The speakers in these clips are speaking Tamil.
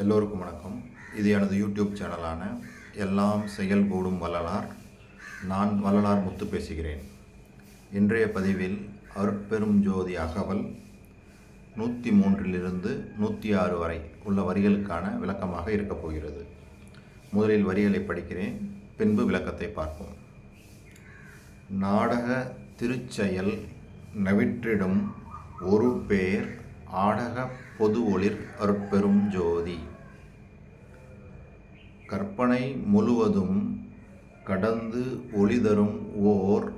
எல்லோருக்கும் வணக்கம். இது எனது யூடியூப் சேனலான எல்லாம் செயல் கூடும் வள்ளலார். நான் வள்ளலார் முத்து பேசுகிறேன். இன்றைய பதிவில் அருட்பெரும் ஜோதி அகவல் நூற்றி மூன்றிலிருந்து நூற்றி ஆறு வரை உள்ள வரிகளுக்கான விளக்கமாக இருக்கப் போகிறது. முதலில் வரிகளை படிக்கிறேன் பின்பு விளக்கத்தை பார்ப்போம். நாடக திருச்செயல் நவிற்றிடும் ஒரு பேர் ஆடக பொது ஒளிர் அருட்பெரும் ஜோதி. கற்பனை முழுவதும் கடந்து ஒளிதரும் ஓர்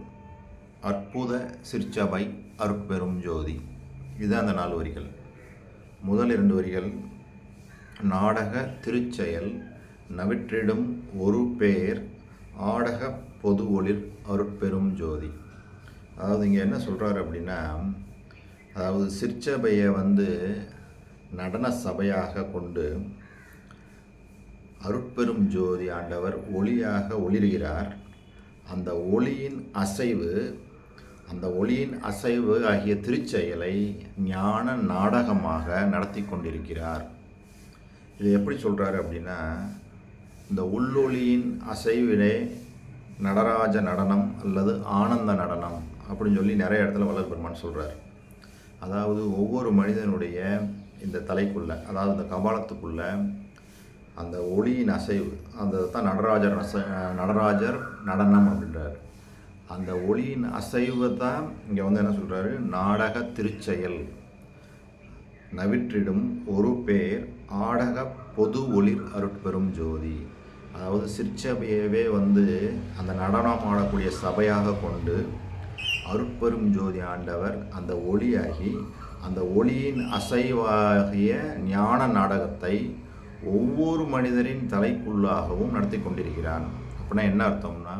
அற்புத சிற்சபை அற்பெரும் ஜோதி. இதுதான் அந்த நாலு வரிகள். முதல் இரண்டு வரிகள் நாடக திருச்செயல் நவிற்றிடும் ஒரு பேர் ஆடக பொது ஒளிர் அருட்பெரும் ஜோதி. அதாவது இங்கே என்ன சொல்கிறாரு அப்படின்னா அதாவது சிற்சபையை வந்து நடன சபையாக கொண்டு அருட்பெரும் ஜோதி ஆண்டவர் ஒளியாக ஒளிர்கிறார். அந்த ஒளியின் அசைவு அந்த ஒளியின் அசைவு ஆகிய திருச்செயலை ஞான நாடகமாக நடத்தி கொண்டிருக்கிறார். இது எப்படி சொல்கிறாரு அப்படின்னா இந்த உள்ளொளியின் அசைவிலே நடராஜ நடனம் அல்லது ஆனந்த நடனம் அப்படின்னு சொல்லி நிறைய இடத்துல வள்ளல் பெருமான் சொல்கிறார் அதாவது ஒவ்வொரு மனிதனுடைய இந்த தலைக்குள்ளே அதாவது இந்த கபாலத்துக்குள்ள அந்த ஒளியின் அசைவு அந்த தான் நடராஜர் அசை நடராஜர் நடனம் அப்படின்றார். அந்த ஒளியின் அசைவை தான் இங்கே வந்து என்ன சொல்கிறாரு நாடக திருச்செயல். நவிற்றிடும் ஒரு பேர் ஆடக பொது ஒளிர் அருட்பெரும் ஜோதி. அதாவது சிற்சபையவே வந்து அந்த நடனம் ஆடக்கூடிய சபையாக கொண்டு அருட்பெரும் ஜோதி ஆண்டவர் அந்த ஒளியாகி அந்த ஒளியின் அசைவாகிய ஞான நாடகத்தை ஒவ்வொரு மனிதரின் தலைக்குள்ளாகவும் நடத்தி கொண்டிருக்கிறான். அப்படின்னா என்ன அர்த்தம்னா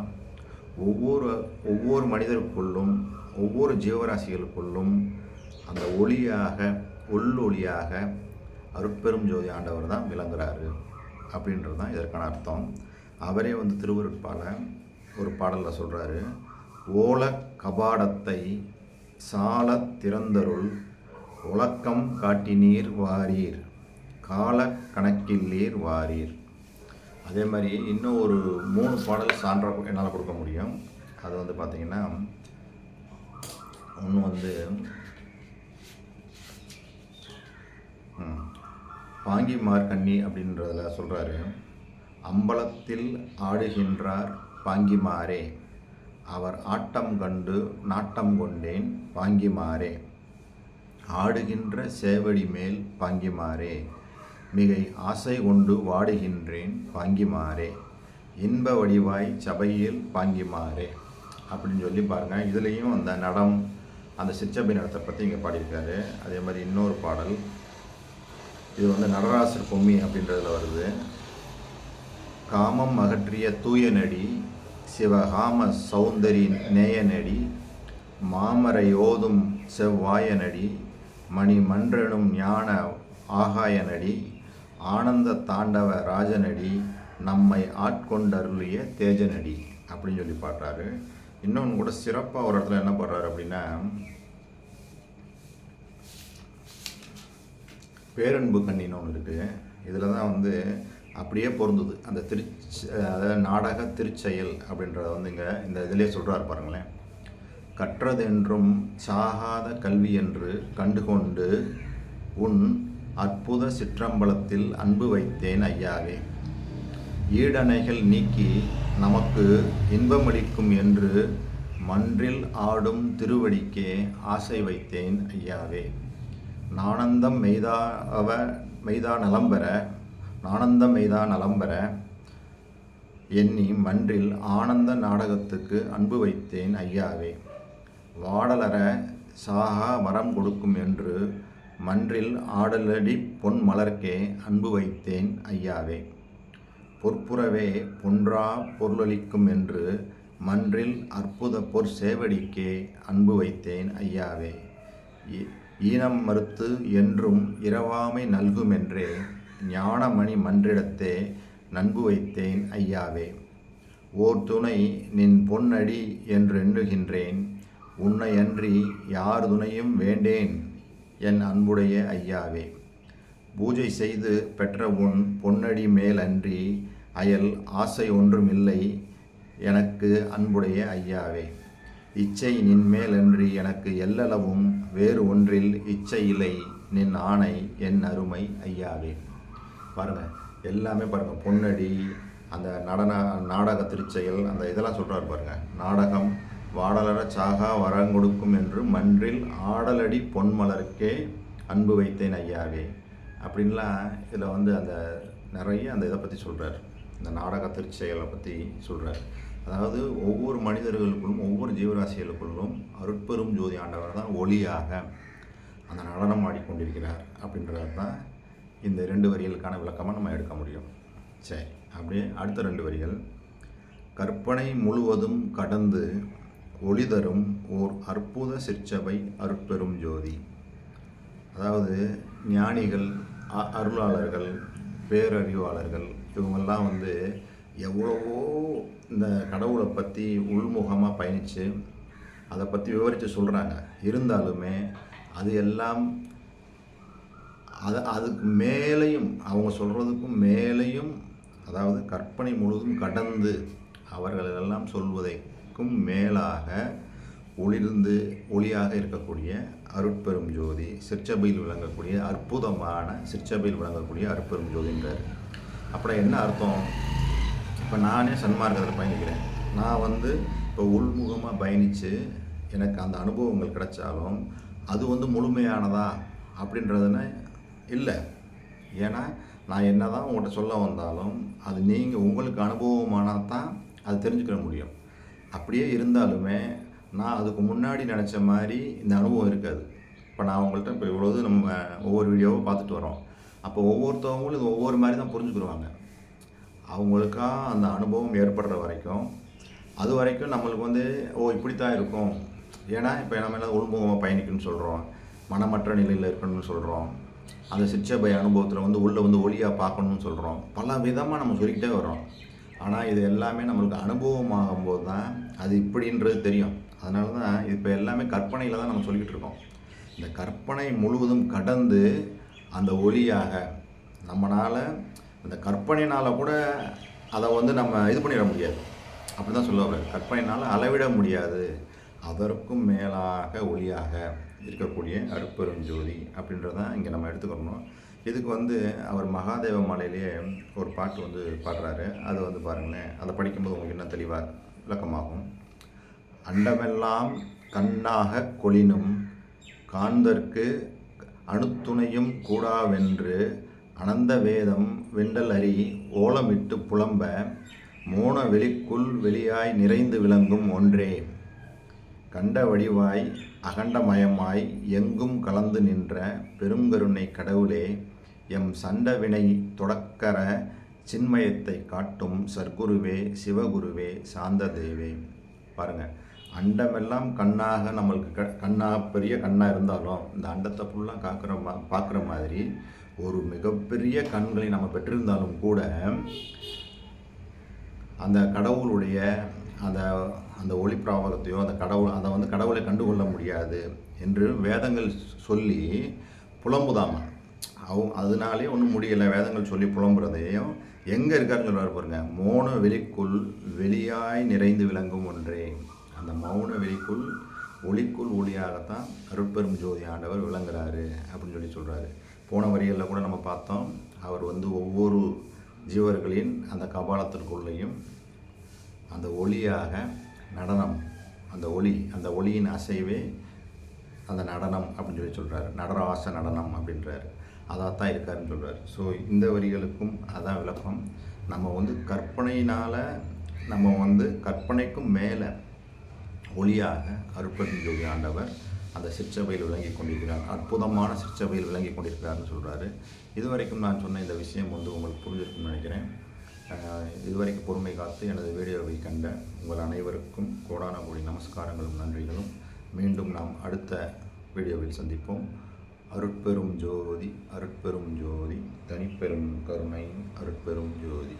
ஒவ்வொரு ஒவ்வொரு மனிதருக்குள்ளும் ஒவ்வொரு ஜீவராசிகளுக்குள்ளும் அந்த ஒளியாக உள்ளொளியாக அருட்பெரும் ஜோதி ஆண்டவர் தான் விளங்குறாரு. அப்படின்றது தான் இதற்கான அர்த்தம். அவரே வந்து திருவருட்பால ஒரு பாடலில் சொல்கிறாரு ஓல கபாடத்தை சாலத் திறந்தருள் உலக்கம் காட்டினீர் வாரீர் கால கணக்கில்லீர் வாரீர். அதே மாதிரி இன்னும் ஒரு மூணு பாடல் சான்றாக என்னால் கொடுக்க முடியும். அது வந்து பார்த்திங்கன்னா ஒன்று வந்து பாங்கி மார்கண்ணி அப்படின்றதில் சொல்கிறாரு அம்பலத்தில் ஆடுகின்றார் பாங்கிமாரே அவர் ஆட்டம் கண்டு நாட்டம் கொண்டேன் பாங்கிமாறே ஆடுகின்ற சேவடி மேல் பாங்கிமாறே மிகை ஆசை கொண்டு வாடுகின்றேன் பாங்கிமாறே இன்ப வடிவாய் சபையில் பாங்கிமாறே அப்படின்னு சொல்லி பாருங்கள் இதுலேயும் அந்த நடம் அந்த சிற்றபை நடத்தை பற்றி இங்கே பாடியிருக்காரு. அதே மாதிரி இன்னொரு பாடல். இது வந்து நடராசர் பொம்மி அப்படின்றதுல வருது. காமம் அகற்றிய தூய நடி சிவகாம சௌந்தரி நேயனடி மாமரை ஓதும் செவ்வாய நடி மணி மன்றனும் ஞான ஆகாய நடி ஆனந்த தாண்டவ ராஜநடி நம்மை ஆட்கொண்டருளிய தேஜநடி அப்படின்னு சொல்லி பாடுறாரு. இன்னொன்று கூட சிறப்பாக ஒரு இடத்துல என்ன பண்ணுறாரு அப்படின்னா பேரன்பு கண்ணின்னு ஒன்று இருக்குது இதில் தான் வந்து அப்படியே பொருந்துது. அந்த திருச்ச அதாவது நாடக திருச்செயல் அப்படின்றத வந்து இங்கே இந்த இதிலே சொல்கிறார் பாருங்களேன். கற்றதென்றும் சாகாத கல்வி என்று கண்டுகொண்டு உன் அற்புத சிற்றம்பலத்தில் அன்பு வைத்தேன் ஐயாவே. ஈடணைகள் நீக்கி நமக்கு இன்பமளிக்கும் என்று மன்றில் ஆடும் திருவடிக்கே ஆசை வைத்தேன் ஐயாவே. நானந்தம் மெய்தாவ மெய்தா நலம்பெற நானந்தம் மெய்தா நலம்பெற எண்ணி மன்றில் ஆனந்த நாடகத்துக்கு அன்பு வைத்தேன் ஐயாவே. வாடலற சாகா வரம் கொடுக்கும் என்று மன்றில் ஆடலடி பொன் மலர்க்கே அன்பு வைத்தேன் ஐயாவே. பொற்புறவே பொன்றா பொருளளிக்கும் என்று மன்றில் அற்புத பொற் சேவடிக்கே அன்பு வைத்தேன் ஐயாவே. ஈ- ஈனம் மறுத்து என்றும் இரவாமை நல்குமென்றே ஞானமணி மன்றிடத்தே நன்பு வைத்தேன் ஐயாவே. ஓர் துணை நின் பொன்னடி என்று எண்ணுகின்றேன். உன்னையன்றி யார் துணையும் வேண்டேன் என் அன்புடைய ஐயாவே. பூஜை செய்து பெற்ற உன் பொன்னடி மேலன்றி அயல் ஆசை ஒன்றுமில்லை எனக்கு அன்புடைய ஐயாவே. இச்சை நின் மேலன்றி எனக்கு எல்லளவும் வேறு ஒன்றில் இச்சை இல்லை நின் ஆணை என் அருமை ஐயாவே. பாருங்கள் எல்லாமே பாருங்கள் பொன்னடி அந்த நடன நாடக திருச்செயல் அந்த இதெல்லாம் சொல்கிறார் பாருங்கள் நாடகம் வாடலர சாகா வரங்கொடுக்கும் என்று மன்றில் ஆடலடி பொன்மலருக்கே அன்பு வைத்தேன் ஐயாவே. அப்படின்லாம் இதில் வந்து அந்த நிறைய அந்த இதை பற்றி சொல்கிறார் இந்த நாடக திருச்செயலை பற்றி சொல்கிறார் அதாவது ஒவ்வொரு மனிதர்களுக்குள்ளும் ஒவ்வொரு ஜீவராசிகளுக்குள்ளும் அருட்பெரும் ஜோதி ஆண்டவர் தான் ஒளியாக அந்த நடனம் ஆடிக்கொண்டிருக்கிறார் அப்படின்றது தான் இந்த ரெண்டு வரிகளுக்கான விளக்கமாக நம்ம எடுக்க முடியும். சரி அப்படியே அடுத்த ரெண்டு வரிகள். கற்பனை முழுவதும் கடந்து ஒளி தரும் ஓர் அற்புத சிற்சபை அருட்பெரும் ஜோதி. அதாவது ஞானிகள் அ- அருளாளர்கள் பேரறிவாளர்கள் இவங்கெல்லாம் வந்து எவ்வளவோ இந்த கடவுளை பற்றி உள்முகமாக பயணித்து அதை பற்றி விவரித்து சொல்கிறாங்க இருந்தாலுமே அது எல்லாம் அது அதுக்கு மேலேயும் அவங்க சொல்கிறதுக்கும் மேலேயும் அதாவது கற்பனை முழுவதும் கடந்து அவர்களெல்லாம் சொல்வதைக்கும் மேலாக ஒளிர்ந்து ஒளியாக இருக்கக்கூடிய அருட்பெரும் ஜோதி சிற்சபையில் விளங்கக்கூடிய அற்புதமான சிற்சபையில் விளங்கக்கூடிய அருட்பெரும் ஜோதின்றார். அப்புறம் என்ன அர்த்தம்? இப்போ நானே சன்மார்க்கத்தில் பயணிக்கிறேன். நான் வந்து இப்போ உள்முகமாக பயணித்து எனக்கு அந்த அனுபவங்கள் கிடைச்சாலும் அது வந்து முழுமையானதா அப்படின்றதுன்னு இல்லை. ஏன்னா நான் என்ன தான் உங்கள்கிட்ட சொல்ல வந்தாலும் அது நீங்கள் உங்களுக்கு அனுபவமானால் தான் அது தெரிஞ்சுக்க முடியும். அப்படியே இருந்தாலுமே நான் அதுக்கு முன்னாடி நினச்ச மாதிரி இந்த அனுபவம் இருக்காது. இப்போ நான் அவங்கள்ட்ட இப்போ இவ்வளோது நம்ம ஒவ்வொரு வீடியோவை பார்த்துட்டு வரோம். அப்போ ஒவ்வொருத்தவங்களும் இது ஒவ்வொரு மாதிரி தான் புரிஞ்சுக்கிடுவாங்க. அவங்களுக்காக அந்த அனுபவம் ஏற்படுற வரைக்கும் அது வரைக்கும் நம்மளுக்கு வந்து ஓ இப்படி தான் இருக்கும். ஏன்னா இப்போ நம்ம என்ன உள்முகமாக பயணிக்கணும்னு சொல்கிறோம் மனமற்ற நிலையில் இருக்கணும்னு சொல்கிறோம் அந்த சிற்றபை அனுபவத்தில் வந்து உள்ளே வந்து ஒளியாக பார்க்கணும்னு சொல்கிறோம் பல விதமாக நம்ம சொல்லிக்கிட்டே வரோம் ஆனால் இது எல்லாமே நம்மளுக்கு அனுபவமாகும்போது தான் அது இப்படின்றது தெரியும். அதனால தான் இப்போ எல்லாமே கற்பனையில் தான் நம்ம சொல்லிக்கிட்டு இருக்கோம். இந்த கற்பனை முழுவதும் கடந்து அந்த ஒளியாக நம்மளால் அந்த கற்பனையினால் கூட அதை வந்து நம்ம இது பண்ணிட முடியாது. அப்படி தான் சொல்ல கற்பனையினால் அளவிட முடியாது. அதற்கும் மேலாக ஒளியாக இருக்கக்கூடிய அருப்பெரும் ஜோதி அப்படின்றதான் இங்கே நம்ம எடுத்துக்கணும் இதுக்கு வந்து அவர் மகாதேவ மாலையிலேயே ஒரு பாட்டு வந்து பாடுறாரு. அது வந்து பாருங்களேன் அதை படிக்கும்போது உங்களுக்கு என்ன தெளிவாக விளக்கமாகும். அண்டமெல்லாம் கண்ணாக கொளினும் காண்தற்கு அணுத்துணையும் கூடாவென்று அனந்த வேதம் வெண்டல் அறி ஓலமிட்டு புலம்ப மோன வெளிக்குள் வெளியாய் நிறைந்து விளங்கும் ஒன்றே. கண்ட வடிவாய் அகண்டமயமாய் எங்கும் கலந்து நின்ற பெருங்கருணை கடவுளே எம் சண்டவினை தொடக்கர சின்மயத்தை காட்டும் சர்க்குருவே சிவகுருவே சாந்த தேவே பாருங்க அண்டமெல்லாம் கண்ணாக நம்மளுக்கு க கண்ணாக பெரிய கண்ணாக இருந்தாலும் இந்த அண்டத்தை ஃபுல்லாக காக்கிற மா பார்க்குற மாதிரி ஒரு மிகப்பெரிய கண்களை நம்ம பெற்றிருந்தாலும் கூட அந்த கடவுளுடைய அந்த அந்த ஒளி பிராபகத்தையோ அந்த கடவுள் அதை வந்து கடவுளை கண்டுகொள்ள முடியாது என்று வேதங்கள் சொல்லி புலம்புதாம. அவங்க அதனாலே ஒன்றும் முடியலை. வேதங்கள் சொல்லி புலம்புறதையும் எங்கே இருக்காருன்னு சொல்றாரு பாருங்க. மௌன வெளிக்குள் வெளியாய் நிறைந்து விளங்கும் ஒன்றே. அந்த மௌன வெளிக்குள் ஒளிக்குள் ஒளியாகத்தான் அருட்பெரும் ஜோதி ஆண்டவர் விளங்குறாரு அப்படின்னு சொல்லி சொல்கிறாரு போன வரிகளில் கூட நம்ம பார்த்தோம். அவர் வந்து ஒவ்வொரு ஜீவர்களின் அந்த கபாலத்திற்குள்ளேயும் அந்த ஒளியாக நடனம் அந்த ஒளி அந்த ஒளியின் அசைவே அந்த நடனம் அப்படின்னு சொல்லி சொல்கிறாரு நடராச நடனம் அப்படின்றாரு. அதாக தான் இருக்காருன்னு சொல்கிறார் ஸோ இந்த வரிகளுக்கும் அதான் விளக்கம். நம்ம வந்து கற்பனையினால் நம்ம வந்து கற்பனைக்கும் மேலே ஒளியாக அருட்பெரும் ஆண்டவர் அந்த சிற்சபையில் விளங்கி கொண்டிருக்கிறார். அற்புதமான சிற்சபையில் விளங்கி கொண்டிருக்கிறார்னு சொல்கிறாரு இதுவரைக்கும் நான் சொன்ன இந்த விஷயம் வந்து உங்களுக்கு புரிஞ்சிருக்கும்னு நினைக்கிறேன். இதுவரைக்கும் பொறுமை காத்து எனது வீடியோவை கண்ட உங்கள் அனைவருக்கும் கோடான கோடி நமஸ்காரங்களும் நன்றிகளும். மீண்டும் நாம் அடுத்த வீடியோவில் சந்திப்போம். அருட்பெரும் ஜோதி அருட்பெரும் ஜோதி தனிப்பெரும் கருணை அருட்பெரும் ஜோதி.